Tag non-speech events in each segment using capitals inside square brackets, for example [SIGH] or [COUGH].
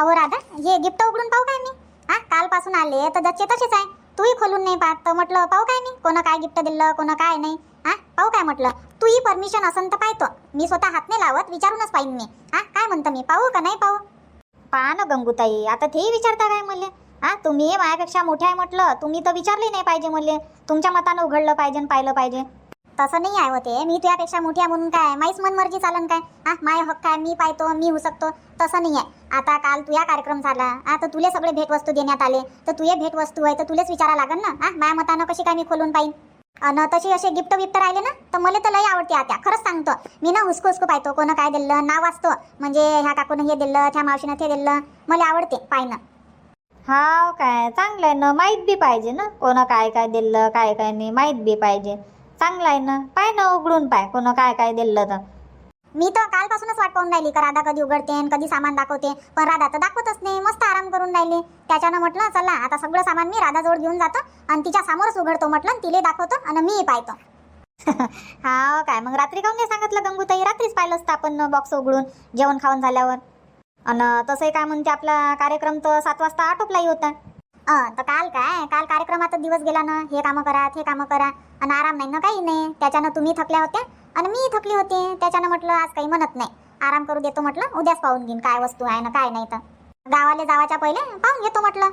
अहो राधा हे गिफ्ट उघडून पाहू काय मी? हा कालपासून आले तर जच्चे तसेच आहे. तूही खोलून नाही पाहत तर म्हटलं पाहू काय मी? कोणं काय गिफ्ट दिलं कोणं काय नाही. हा पाहू काय म्हटलं? तूही परमिशन असन तर पाहतो. मी स्वतः हात नाही लावत विचारूनच पाहिन मी. हा काय म्हणतो मी? पाहू का नाही पाहू? पहा ना गंगूताई आता तेही विचारता काय मले? हा तुम्ही माझ्यापेक्षा मोठे आहे म्हटलं तुम्ही तर विचारले नाही पाहिजे म्हणले तुमच्या मतानं उघडलं पाहिजे पाहिलं पाहिजे. तसं नाही आहे होते मी तुझ्यापेक्षा मोठी आहे म्हणून काय? माहीच मनमर्जी चालन काय? हा माय हक्क आहे मी पाहतो मी होऊ शकतो. तसं नाही आहे. आता काल तुझ्या कार्यक्रम झाला. आता तुले सगळे भेटवस्तू देण्यात आले. तर तुझे भेटवस्तू आहे तर तुलेच विचारा लागेल ना? हा माया मतानं कशी काय मी खोलून पाहिन? अन तशी असे गिफ्ट बिफ्ट राहिले ना तर मला तर लय आवडते आता. खरंच सांगतो. मी ना हुसको हुसको पाहतो. कोणं काय दिलं नाव वाचतो. म्हणजे ह्या काकूनं हे दिलं त्या मावशीनं ते दिलं. मला आवडते पाहिनं हा काय चांगलं आहे ना. माहीत बी पाहिजे ना कोणं काय काय दिलं काय काय नाही. माहीत बी पाहिजे. चांगलं आहे ना? पाय ना उघडून पाय. कोणं काय काय दिलं तर. मी तर कालपासूनच वाट पाहून राहिली का राधा कधी उघडते आणि कधी सामान दाखवते. पण राधा तर दाखवतच नाही मस्त आराम करून राहिली. त्याच्यानं म्हटलं चला आता सगळं सामान मी राधाजवळ घेऊन जातो आणि तिच्या समोरच उघडतो म्हटलं आणि तिले दाखवतो आणि मी पाहतो. [LAUGHS] हा काय मग रात्री काऊन नाही सांगितलं गंगूताई? रात्रीच पाहिलं असतं आपण बॉक्स उघडून जेवण खाऊन झाल्यावर. आणि तसंही काय म्हणते आपला कार्यक्रम तर सात वाजता आटोपलाही होता. अं, तर काल काय? काल कार्यक्रमात दिवस गेला ना. हे कामं करा ते कामं करा. आणि आराम नाही ना काही नाही. त्याच्यानं तुम्ही थकल्या होत्या आणि मी थकली होती. त्याच्यानं म्हटलं आज काही म्हणत नाही. आराम करू देतो म्हटलं. उद्याच पाहून घेईन काय वस्तू आहे ना काय नाही तर. गावाले जावाच्या पहिले पाहून घेतो म्हटलं.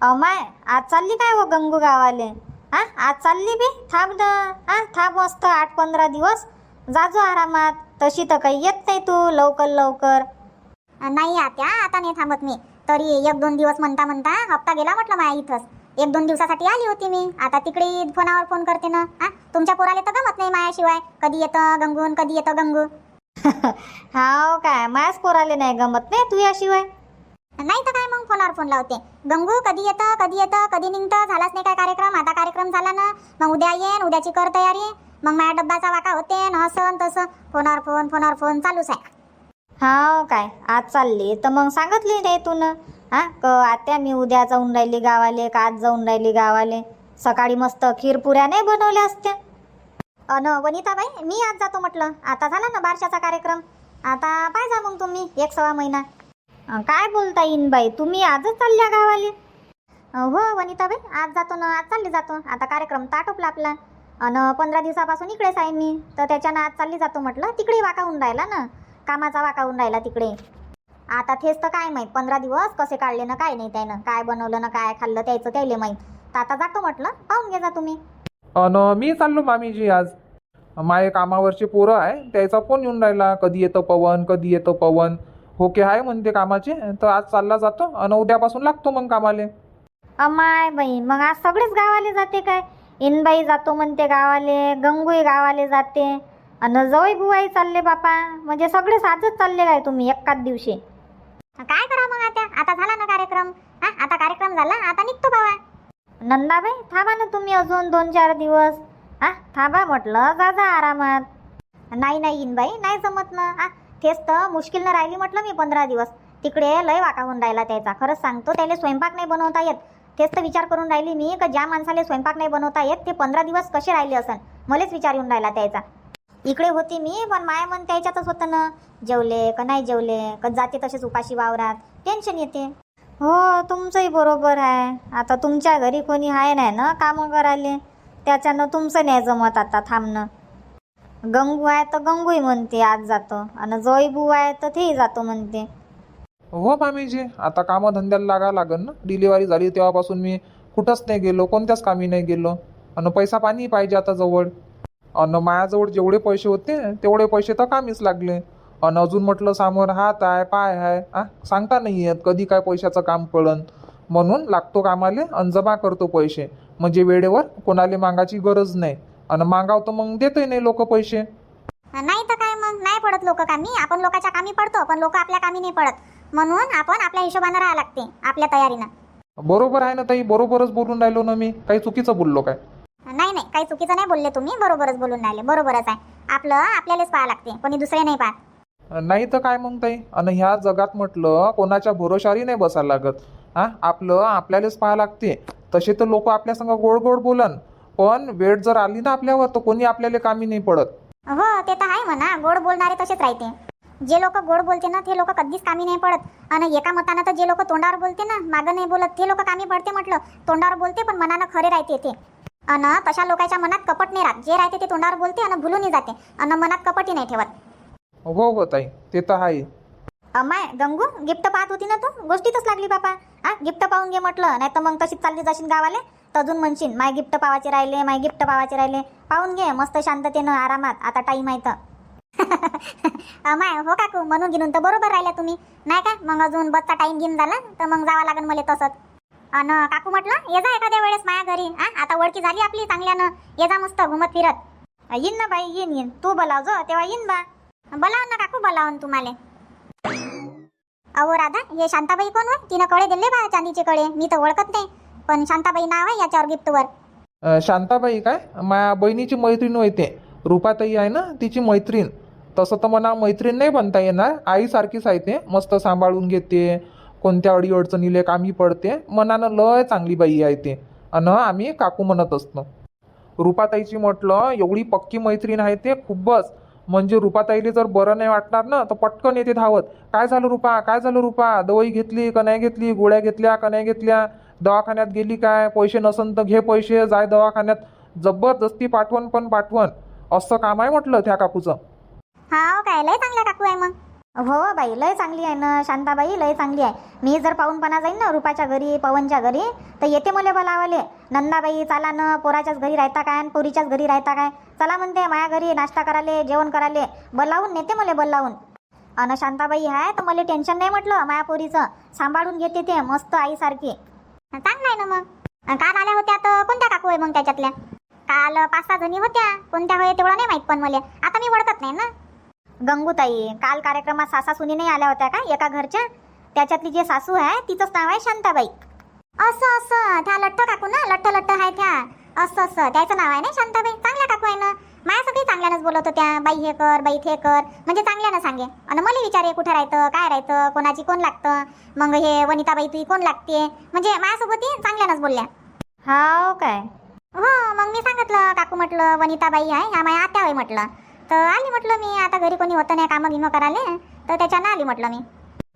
अमाय आज चालली काय हो गंगू गावाले? हा आज चालली बी? थांब ना. हा थांब मस्त आठ पंधरा दिवस. जाजो आरामात. तशी तर काही येत नाही तू. लवकर लवकर. नाही आत्या. आता नाही थांबत मी. तरी एक दोन दिवस म्हणता म्हणता हप्ता गेला म्हटलं माझ्या इथंच. एक दोन दिवसासाठी आली होती मी. आता तिकडे फोनावर फोन करते ना. हा? तुमच्या पोराला तर गमत नाही मायाशिवाय. कधी येतं गंगून कधी येतं गंगू. [LAUGHS] हाव काय मायाच पोराले नाही गमत नाही तू याशिवाय? नाही तर काय मग फोनावर फोन लावते. गंगू कधी येतं कधी येतं कधी निघतं झालाच नाही काय कार्यक्रम? आता कार्यक्रम झाला ना. मग उद्या येईन उद्याची कर तयारी. मग माझ्या डब्बाचा वाका होते न असं न तसं. फोनावर फोन फोनावर फोन चालूच आहे. हाव काय आज चालली. तर मग सांगितली रे तू ना हा क आत्या मी उद्या जाऊन राहिली गावाले का आज जाऊन राहिली गावाले? सकाळी मस्त खीरपुऱ्या नाही बनवल्या असत्या. अन वनिताबाई मी आज जातो म्हटलं. आता झाला ना बारशाचा कार्यक्रम? आता पाहिजा मग तुम्ही एक सव्वा महिना. अं, काय बोलता येईन बाई तुम्ही आजच चालल्या गावाले? अ, हो वनिताबाई आज जातो ना आज चालली जातो. आता कार्यक्रम तर आटोपला आपला. अन पंधरा दिवसापासून इकडेच आहे मी. तर त्याच्यानं आज चालली जातो म्हटलं तिकडे वाका होऊन राहिला ना. कामाचा वाकाहून राहिला तिकडे. आता तेच तर काय माहीत पंधरा दिवस कसे काढले ना काय नाही त्यानं काय बनवलं ना काय खाल्लं त्याचं त्याले माहीत. तर आता जातो म्हटलं पाहून घे जा तुम्ही. अन मी चाललो मामीजी आज. माये कामावरचे पोरं आहे त्याचा फोन येऊन राहिला कधी येतं पवन कधी येतं पवन. हो की आहे म्हणते कामाचे तर आज चालला जातो आणि उद्यापासून लागतो मग कामाले. अमाय बाई मग आज सगळेच गावाले जाते काय? इनबाई जातो म्हणते गावाले गंगूई गावाले जाते. अन जवळ बुवाई चालले बापा. म्हणजे सगळेच आजच चालले काय तुम्ही एकाच दिवशी? काय करा मग आता? आता झाला ना कार्यक्रम. हा आता कार्यक्रम झाला? आता निघतो बाबा. नंदाबाई थांबा ना तुम्ही अजून दोन चार दिवस. हा थांबा म्हटलं जा जा आरामात. नाही नाही इनबाई नाही जमत ना. आ तेच तर मुश्किलनं राहिली म्हटलं मी पंधरा दिवस. तिकडे लय वाका होऊन राहिला त्याचा. खरंच सांगतो त्याला स्वयंपाक नाही बनवता येत. तेच तर विचार करून राहिली मी का ज्या माणसाला स्वयंपाक नाही बनवता येत ते पंधरा दिवस कसे राहिले असन? मलाच विचार येऊन राहिला त्याचा. इकडे होती मी पण माय मन त्याच्यातच होतं ना. जेवले का नाही जेवले का जाते तसेच उपाशी वावरात. टेन्शन येते. हो तुमचंही बरोबर आहे. आता तुमच्या घरी कोणी आहे नाही ना कामं करायले? त्याच्यानं तुमचं नाही जमत आता थांबणं. गंगू आहे तर गंगूही म्हणते आज जातो. आणि जयबू आहे तर तेही जातो म्हणते. हो मामीजी आता कामं धंद्याला लागा लागन ना. डिलिव्हरी झाली तेव्हापासून मी कुठंच नाही गेलो कोणत्याच कामी नाही गेलो. आणि पैसा पाणी पाहिजे आता जवळ. आणि माझ्याजवळ जेवढे पैसे होते तेवढे पैसे तर कामीच लागले. आणि अजून म्हटलं समोर हात आहे पाय आहे आ? सांगता नाही येत कधी काय पैशाचं काम पडन. म्हणून लागतो कामाले आणि जमा करतो पैसे. म्हणजे वेळेवर कोणाला मागायची गरज नाही. आणि मागाव तर मग देतही नाही लोक पैसे. नाही तर काय मग? नाही पडत लोक कामी. आपण लोकांच्या कामी पडतो पण लोक आपल्या कामी नाही पडत. म्हणून आपण आपल्या हिशोबानं राहावं लागते आपल्या तयारीनं. बरोबर आहे ना ताई बरोबरच बोलून राहिलो ना मी. काही चुकीचं बोललो काय? नाही नाही काही चुकीचं नाही बोलले तुम्ही. बरोबरच बोलून राहिले. बरोबरच आहे. आपलं आपल्यालाच पाहावं लागते. कोणी दुसरे नाही पाहत. नाही तर काय मग ताई? आणि ह्या जगात म्हटलं कोणाच्या भरोशारी नाही बसायला लागत. हा? आपलं आपल्यालाच पाहा लागते. तसे तर लोक आपल्या संग गोड गोड बोलन. पण वेळ जर आली ना आपल्यावर तर कोणी आपल्याला कामी नाही पडत. हो ते तर आहे म्हणा. गोड बोलणारे तसेच राहते. जे लोक गोड बोलते ना ते लोक कधीच कामी नाही पडत. आणि एका मतानं तर जे लोक तोंडावर बोलते ना मागं नाही बोलत ते लोक कामी पडते म्हटलं. तोंडावर बोलते पण मनानं खरे राहते ते. अन तशा लोकांच्या मनात कपट नाही राहत. जे राहते ते तोंडावर बोलते आणि भुलूनही जाते. आणि मनात कपटही नाही ठेवत. हो हो ताई ते तर आहे. अमाय गंगू गिफ्ट पाहत होती ना तू? गोष्टीतच लागली बापा. हा गिफ्ट पाहून घे म्हटलं. नाही तर मग तशीच चालली जाशील गावाले? तर अजून म्हणशील माय गिफ्ट पावाचे राहिले माय गिफ्ट पावाचे राहिले. पाहून घे मस्त शांततेनं आरामात. आता टाईम आहे तर. [LAUGHS] अमाय हो काकू म्हणून घेऊन तर बरोबर राहिल्या तुम्ही. नाही का? मग अजून बसचा टाइम घेऊन झाला तर मग जावं लागेल मला तसंच. अन काकू म्हटलं ये जा एखाद्या वेळेस माया घरी हा? आता ओळखी झाली आपली चांगल्यानं. ये जा मस्त घुमत फिरत. येईन ना बाई येईन येईन. तू बोलाव जो तेव्हा येईन बा. बोलाव ना काकू बोलावून तुम्हाला. अहो राधा हे शांताबाई कोण वर तिनं कळे दिले बा चांदीचे कळे. मी तर ओळखत नाही. पण शांताबाई नाव आहे याच्यावर गिफ्टवर. शांताबाई काय? माझ्या बहिणीची मैत्रीण होते रुपाताई आहे ना तिची मैत्रीण. तसं तर मला मैत्रीण नाही बनता येणार. आईसारखीच आहे ते. मस्त सांभाळून घेते. कोणत्या अडी अडचणीले कामी पडते मनानं लय चांगली बाई आहे ते. अन आम्ही काकू म्हणत असतो. रुपाताईची म्हटलं एवढी पक्की मैत्रीण आहे ते खूपच. म्हणजे रुपाताईले जर बरं नाही वाटणार ना तर पटकन येते धावत. काय झालं रुपा? काय झालं रुपा? दवाई घेतली का नाही घेतली? गोळ्या घेतल्या का नाही घेतल्या? दवाखान्यात गेली काय? पैसे नसन तर घे पैसे जाय दवाखान्यात. जबरदस्ती पाठवण पण पाठवण. असं काम आहे म्हटलं त्या काकूचं. हा काय लय चांगला काकू आहे मग. हो बाई लय चांगली आहे ना शांताबाई लय चांगली आहे. मी जर पाहूनपणा जाईन ना रुपाच्या घरी पवनच्या घरी तर येते मुले बोलावले. नंदाबाई चला ना पोराच्याच घरी राहता काय आणि पोरीच्याच घरी राहता काय? चला म्हणते माया घरी नाश्ता कराले जेवण कराले. बोलावून नेते मुले बोलावून. अन शांताबाई आहे तर मला टेन्शन नाही म्हटलं माया पोरीचं. सांभाळून घेते ते मस्त आईसारखी. चांगलं आहे ना मग. काल आल्या होत्या तर कोणत्या काकू आहे मग त्याच्यातल्या? काल पाच सहा जणी होत्या कोणत्या होय तेवढं नाही माहीत पण मला. आता मी ओळखत नाही ना. गंगूताई काल कार्यक्रमात सासा सुनी नाही आल्या होत्या का? एका घरच्या? त्याच्यातली जी सासू आहे तिचंच नाव आहे शांताबाई. असं असं. त्या लठ्ठ काकू ना? लठ्ठ लठ्ठ आहे त्या. असं असं. त्याचं नाव आहे ना शांताबाई? चांगल्या काकू आहे ना? माझ्या सगळी चांगल्यानंच बोलत होत्या. बाई हे कर बाई ते कर. म्हणजे चांगल्यानं सांगे. आणि मला विचारे कुठं राहतं काय राहतं कोणाची कोण लागतं? मग हे वनिताबाई तुही कोण लागते म्हणजे माझ्यासोबत ती चांगल्यानंच बोलल्या. हाव काय? हो मग मी सांगितलं काकू म्हटलं वनिताबाई आहे ह्या माझ्या आत्या म्हटलं. तर आली म्हटलं मी. आता घरी कोणी होतं नाही कामं गिमं करायला. तर त्याच्यानं आली म्हटलं मी.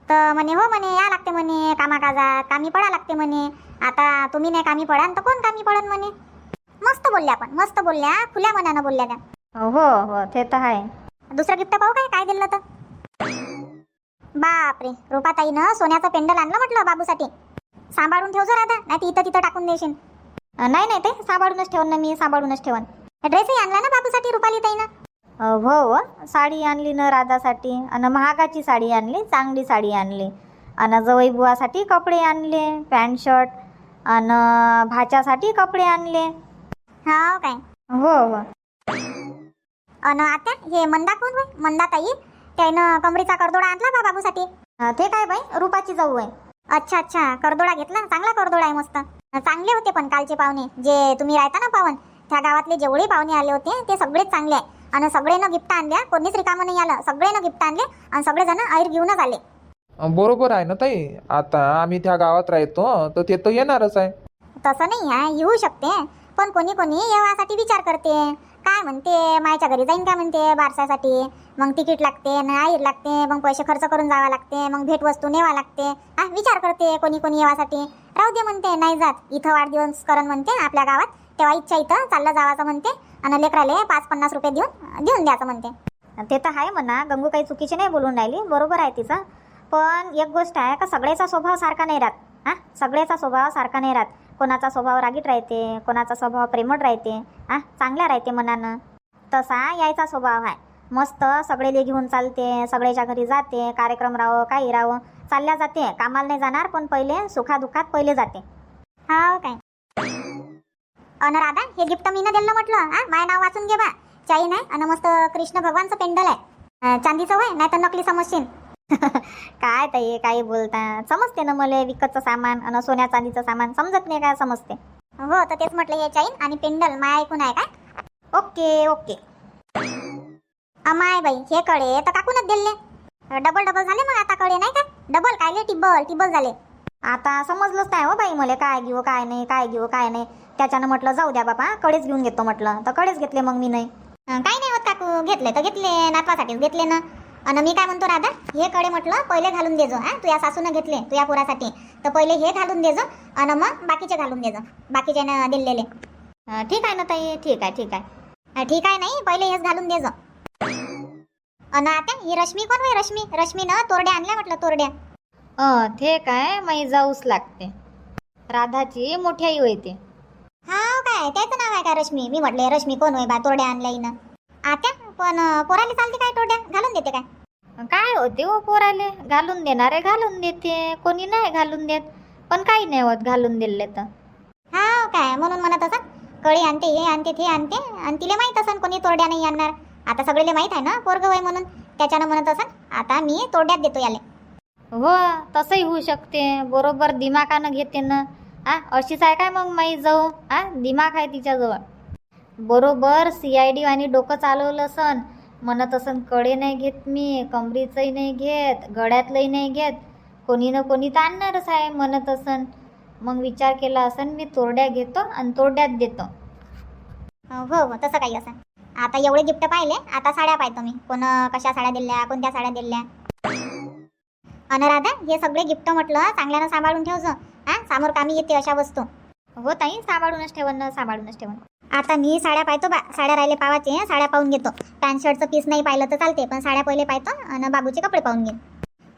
तर म्हणे हो म्हणे या लागते म्हणे कामाकाजात. कामी पडा लागते म्हणे. आता तुम्ही नाही कामी पडाल तर कोण कामी पडन म्हणे? मस्त बोलल्या पण मस्त बोलल्या खुल्या मनानं बोलल्या त्या. हो हो ते तर आहे. दुसरं गिफ्ट पाहू काय काय दिलं तर? बापरे रुपाताईनं सोन्याचं पेंडल आणलं म्हटलं बाबूसाठी. सांभाळून ठेवजो राधा नाही तर इथं तिथं टाकून देशील नाही नाही ते सांभाळूनच ठेवन ना मी सांभाळूनच ठेवन. ड्रेसही आणला ना बाबूसाठी रुपाली ताईनं हो हो. साडी आणली ना राधासाठी. आणि महागाची साडी आणली चांगली साडी आणली. आणि जवई बुवासाठी कपडे आणले पॅन्ट शर्ट. आणि भाच्यासाठी कपडे आणले. हो काय? हो हो. अन आता हे मंदा कोण होय मंदा ताई? त्यानं कमरीचा करदोडा आणला बा बाबूसाठी? ते काय बाई? रुपाची जाऊ आहे. अच्छा अच्छा. करदोडा घेतला? चांगला करदोडा आहे मस्त. चांगले होते पण कालचे पाहुणे. जे तुम्ही राहता ना पावन त्या गावातले जेवढे पाहुणे आले होते ते सगळेच चांगले आहे. आणि सगळेनं गिफ्ट आणल्या. कोणीच रिकामं नाही आलं. सगळेनं गिफ्ट आणले आणि सगळेजण ऐर घेऊनच आले. बरोबर आहे ना ताई? आता आम्ही त्या गावात राहतो तर ते तर येणारच आहे. तसं नाही आहे. येऊ शकते. पण कोणी कोणी येवासाठी विचार करते. काय म्हणते? मायच्या घरी जाईन काय म्हणते बारसासाठी मग तिकीट लागते न आईर लागते मग पैसे खर्च करून जावं लागते मग भेटवस्तू नेवा लागते. हा विचार करते कोणी कोणी येवासाठी. राहू दे म्हणते नाही जात. इथं वाढदिवस करण म्हणते आपल्या गावात. तेव्हा इच्छा इथं चाललं जावाचं म्हणते. आणि लेकराले पाच पन्नास रुपये देऊन देऊन द्यायचं म्हणते. ते तर आहे म्हणा गंगू काही चुकीची नाही बोलून राहिली. बरोबर आहे तिचं. पण एक गोष्ट आहे का सगळ्याचा स्वभाव सारखा नाही राहत. हा? सगळ्याचा स्वभाव सारखा नाही राहत. कोणाचा स्वभाव रागीट राहते कोणाचा स्वभाव प्रेमळ राहते. हा? चांगला राहते मनानं. तसा यायचा स्वभाव आहे. मस्त सगळेले घेऊन चालते सगळ्याच्या घरी जाते कार्यक्रम राहो काही राहो. चालल्या जाते. कामाला नाही जाणार पण पहिले सुखादुखात पहिले जाते. हा काय. अन राधा हे गिफ्ट मी ना दिलं म्हटलं हा माय नाव वाचून घे बा. चाईन आहे आणि मस्त कृष्ण भगवानचं पेंडल आहे. चांदीचं वय नाही तर नकली समजशील [LAUGHS] काय ताई काही बोलता. समजते ना मला विकतचं सामान आणि सोन्या चांदीचं सामान समजत नाही काय समजते. हो तर तेच म्हटलं हे चाईन आणि पेंडल माय ऐकून आहे काय? Okay okay. अमाय बाई हे कडे तर काकूनच दिले डबल डबल झाले मग आता कडे नाही का? डबल कायले टिबल टिबल झाले. आता समजलंच नाही हो बाई मला काय घेऊ काय नाही काय घेऊ काय नाही. त्याच्यानं म्हटलं जाऊ द्या बाबा कडेच घेऊन घेतो म्हटलं. तर कडेच घेतले मग मी नाही. काय नाही होत काकू घेतले तर घेतले नातवासाठीच घेतले ना. आणि मी काय म्हणतो राधा हे कडे म्हटलं पहिले घालून देजो हा. तुझ्या सासूनं घेतले तुझ्या पुरासाठी. तर पहिले हे घालून देजो आणि मग बाकीचे घालून देजो बाकीचे दिलेले. ठीक आहे ना ताई ठीक आहे ठीक आहे. ठीक आहे नाही पहिले हेच घालून देजो अन आता ही रश्मी कोण होय रश्मी? रश्मीनं तोरड्या आणल्या म्हटलं तोरड्या. ते काय? मै जाऊच लागते. राधाची मोठी आई होते. हा काय? त्याचं नाव आहे का रश्मी? मी म्हटले रश्मी कोण होय बा? तोरड्या आणल्या हिनं. आत्या? पण पोराला चालते काय तोरड्या? घालून देते काय? काय होते हो पोराले? घालून देणारे घालून देते. कोणी नाही घालून देत. पण काही नाही होत घालून दिले तर. हा काय? म्हणून म्हणत असं कळी आणते हे आणते ते आणते आणि तिला माहीत असन कोणी तोरड्या नाही आणणार. आता सगळेले माहीत आहे ना पोरग वय म्हणून. त्याच्यानं म्हणत असन आता मी तोरड्यात देतो याले. हो तसंही होऊ शकते. बरोबर दिमाकानं घेते ना. आ अशीच आहे काय मग माई जाऊ? आ दिमाग आहे तिच्याजवळ. बरोबर सी आय डी आणि डोकं चालवलं असन. म्हणत असनकडे नाही घेत मी कमरीचंही नाही घेत गळ्यातलंही नाही घेत. कोणी ना कोणी तर आणणारच आहे म्हणत असन. मग विचार केला असन मी तोरड्या घेतो आणि तोरड्यात देतो. हो हो तसं काही असं. आता एवढे गिफ्ट पाहिले आता साड्या पाहतो मी. कोण कशा साड्या दिल्या कोणत्या साड्या दिल्या. अन राधा हे सगळे गिफ्ट म्हटलं चांगल्यानं सांभाळून ठेवजो हा समोर कामी येते अशा वस्तू. हो ताई सांभाळूनच ठेवन ना सांभाळूनच ठेवन. आता मी साड्या पाहतो बा साड्या राहिले पावाचे साड्या पाहून घेतो. पॅन्ट शर्टचं पीस नाही पाहिलं तर चालते पण साड्या पहिले पाहतो आणि बाबूचे कपडे पाहून घेईन.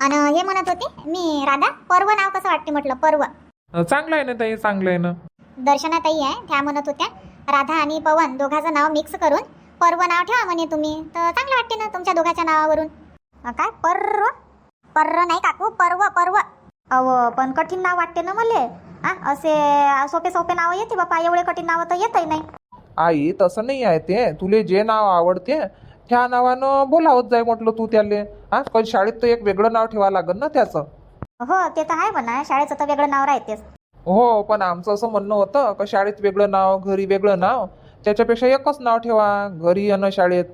आणि हे म्हणत होते मी राधा पर्व नाव कसं वाटते म्हटलं पर्व? चांगलं आहे ना ताई चांगलं आहे ना. दर्शनाताई आहे त्या म्हणत होत्या राधा आणि पवन दोघाचं नाव मिक्स करून पर्व नाव ठेवा म्हणे तुम्ही तर चांगलं वाटते ना तुमच्या दोघाच्या नावावरून. काय पर्व? पर्व नाही काकू पर्व पर्व. अव पण कठीण नाव वाटते ना मले. आ असे सोपे सोपे नाव येते बापा एवढे कठीण नाव तर येतही नाही. आई तसं नाही आहे ते. तुले जे नाव आवडते त्या नावानं बोलावत जाय म्हटलं तू त्याले. हा पण शाळेत तर एक वेगळं नाव ठेवा लागेल ना त्याचं. हो ते तर आहे म्हणा शाळेचं तर वेगळं नाव राहतेच. हो पण आमचं असं म्हणणं होतं का शाळेत वेगळं नाव घरी वेगळं नाव त्याच्यापेक्षा एकच नाव ठेवा घरी आणि शाळेत.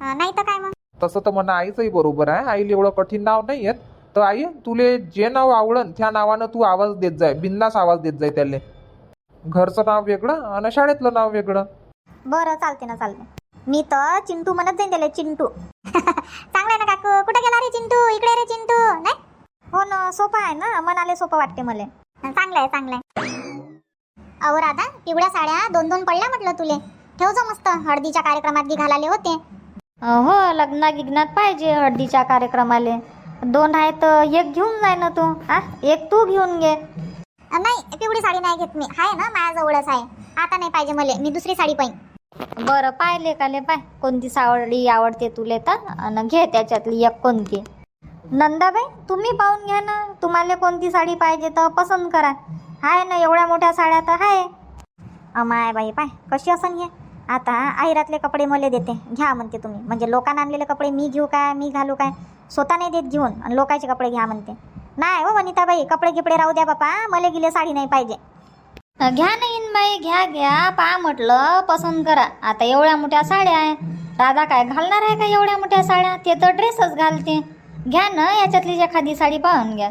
नाही तर काय मग? तसं तर म्हणा आईचंही बरोबर आहे. आईला एवढं कठीण नाव नाही येत तर आई तुले जे नाव आवडन त्या नावानं तू आवाज देत जाय. बिंदास आवाज देत जाय त्याला. घरचं नाव वेगळं आणि शाळेतलं नाव वेगळं. बरं चालते ना चालते मी तर चिंटू म्हणत जाईन त्याला चिंटू. [LAUGHS] चांगलं आहे ना काकू? कुठे गेला रे चिंटू? इकडे रे चिंटू. नाही? हो ना सोपं आहे ना. मनाले सोपं वाटते मला. चांगलं आहे चांगलं आहे अहो राधा पिवळ्या साड्या दोन दोन पडल्या म्हटलं तुले. ठेव जा मस्त. हळदीच्या कार्यक्रमात घालाले होते. हो लग्ना गिग्नात पाहिजे हळदीच्या कार्यक्रमाले. दोन आहे तर एक घेऊन जाय ना तू. आ? एक तू घेऊन घे. नाही पिवळी साडी नाही घेत मी. आहे ना माझ्याजवळच आहे. आता नाही पाहिजे मला. मी दुसरी साडी पाहिजे बरं पाहिले काले पाय. कोणती सावळी आवडते तुले तर? आणि घे त्याच्यातली एक कोणती. नंदाबाई तुम्ही पाहून घ्या ना. तुम्हाला कोणती साडी पाहिजे तर पसंत करा. हाय ना एवढ्या मोठ्या साड्या तर हाय. अमाय बाई पाय. कशी असन हे? आता आहिरातले कपडे मला देते. घ्या म्हणते तुम्ही. म्हणजे लोकांना आणलेले कपडे मी घेऊ काय मी घालू काय? स्वतः नाही देत घेऊन आणि लोकांचे कपडे घ्या म्हणते. नाही हो वनिताबाई कपडे गिपडे राहू द्या बापा. मला गेले साडी नाही पाहिजे. घ्या ना बाई घ्या घ्या. पहा म्हटलं पसंत करा. आता एवढ्या मोठ्या साड्या आहे. राधा काय घालणार आहे का एवढ्या मोठ्या साड्या? ते तर ड्रेसच घालते. घ्या ना याच्यातली एखादी साडी पाहून घ्या.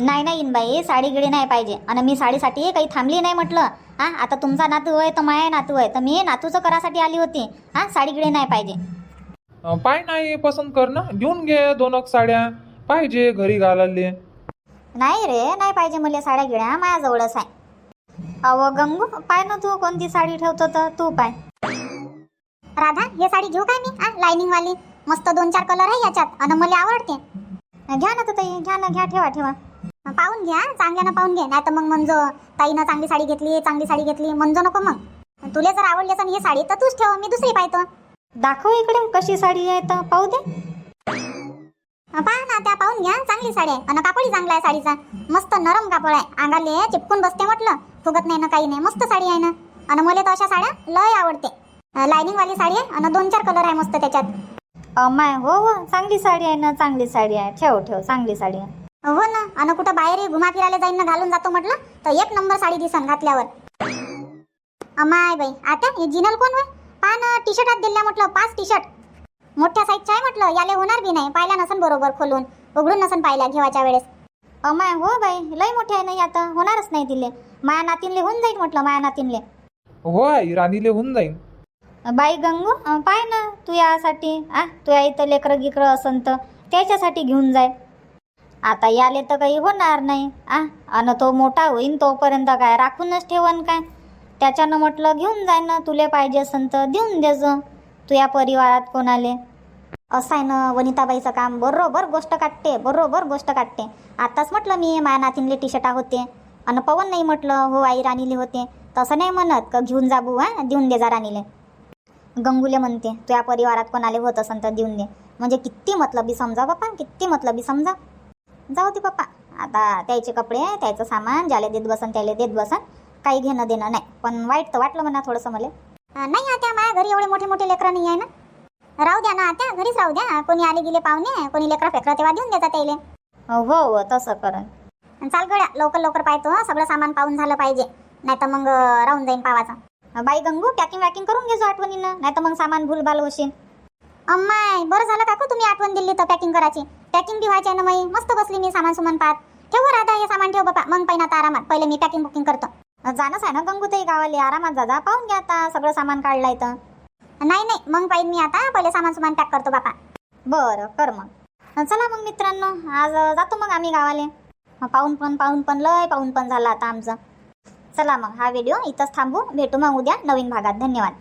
नाही नाही बाई साडी गिडी नाही पाहिजे. आणि मी साडीसाठी काही थांबली नाही म्हटलं. हा आता तुमचा नातू आहे तर माया नातू आहे तर मी नातूचं करासाठी आली होती. हा साडी गिडी नाही पाहिजे. अं, पाय नाही पसंत कर ना. घेऊन घे दोन एक साड्या. पाहिजे घरी घालायले. नाही रे नाही पाहिजे मला साड्या गिड्या. माझ्याजवळच आहे. अव गंगू पाय ना तू कोणती साडी ठेवतो तर तू पाय. राधा हे साडी घेऊ काय मी? हा लाइनिंग वाली. मस्त दोन चार कलर आहे याच्यात. आणि मला आवडते. घ्या ना तर ताई घ्या ना घ्या ठेवा ठेवा. पाहून घ्या चांगल्यानं पाहून घे. नाही तर मग मंजो ताईनं चांगली साडी घेतली चांगली साडी घेतली मंजो नको मग. तुला जर आवडली असेल ही साडी तर तूच ठेव मी दुसरी पाहतो. दाखव इकडे कशी साडी आहे तर पाहू दे. पहा ना त्या पाहून घ्या चांगली साडी आहे. आणि कापडही चांगला आहे साडीचा. मस्त नरम कापड आहे. अंगाले चिपकून बसते म्हटलं फुगत नाही ना काही नाही. मस्त साडी आहे ना. आणि मला तर अशा साड्या लय आवडते. लाइनिंग वाली साडी आहे आणि दोन चार कलर आहे मस्त त्याच्यात. अमाय हो हो चांगली साडी आहे ना चांगली साडी आहे. ठेव ठेव चांगली साडी आहे. हो ना. आणि कुठं बाहेर घुमा फिरायला जाईन ना घालून जातो म्हटलं तर एक नंबर साडी दिसन घातल्यावर. अमाय बाई. आता हे जिनल कोण होय? पहा ना टी शर्टात दिल्या म्हटलं पाच टी शर्ट मोठ्या साईजच्या आहे म्हटलं याले होणार बी नाही. पाहिल्या नसन बरोबर खोलून. उघडून नसन पाहिल्या घेवाच्या वेळेस. अमाय हो बाई. लय मोठी आहे नाही आता. होणारच नाही तिले माया नातीनले होऊन जाईल म्हटलं माया नातीनले. हो आई राणीले होऊन जाईन. बाई गंगू अं, पाय ना तू यासाठी. आ तू या इथं लेकरं गिकरं असन तर त्याच्यासाठी घेऊन जाय. आता याले तर काही होणार नाही आ? आणि तो मोठा होईन तोपर्यंत काय? राखूनच ठेवन काय? त्याच्यानं म्हटलं घेऊन जाय ना तुले पाहिजे असन तर देऊन देज तू या परिवारात कोणाले? असं आहे ना वनिताबाईचं काम बरोबर गोष्ट काटते बरोबर गोष्ट काटते. आताच म्हटलं मी माया नातीनले टी शर्टा होते. आणि पवन नाही म्हटलं हो आई राणीले होते. तसं नाही म्हणत का घेऊन जा बुवा देऊन दे जा राणीले. गंगुले म्हणते तू या परिवारात कोणाले होत असन तर देऊन दे. म्हणजे किती मतलबी समजा बापा किती मतलबी समजा. जाऊ दे पप्पा. आता त्याचे कपडे त्याचं सामान ज्याला देत बसन त्याला देत बसन. काही घेणं देणं नाही. पण वाईट तर वाटलं म्हणा थोडंसं मला. नाही आता माझ्या घरी एवढे मोठे मोठे लेकरं नाही आहे ना. राहू द्या ना आता घरीच राहू द्या. कोणी आले गेले पाहुणे कोणी लेकरं फेकरं तेव्हा देऊन देतात त्याले. हो हो तसं करन आणि चाल गड्या लवकर लवकर पाहतो हं, सगळं सामान पाहून झालं पाहिजे. नाही तर मग राहून जाईन पावाचं. बाई गंगू पॅकिंग वॅकिंग करून घेजो आठवणीनं. नाही तर मग सामान भूलभाल होशील. अम्माय बरं झालं काकू तुम्ही आठवण दिली तर पॅकिंग करायची. पॅकिंग बी व्हायचे ना माई. मस्त बसली मी सामान सुमान पाहत. ठेव राधा हे सामान ठेव बापा. मग पहिला आता आरामात. पहिले मी पॅकिंग बुकिंग करतो. जाणंच आहे ना गंगूताई गावाले. आरामात जा पाहून घ्या आता सगळं सामान काढलंय तर. नाही नाही. मग पाहिजे मी आता. पहिले सामान सुमान पॅक करतो बापा. बरं कर मग. चला मग मित्रांनो. आज जातो मग आम्ही गावाले. पाहून पण पाहून पण लय पाहून पण झालं आता आमचं. चला मग हा व्हिडिओ इथंच थांबू. भेटू मग उद्या नवीन भागात. धन्यवाद.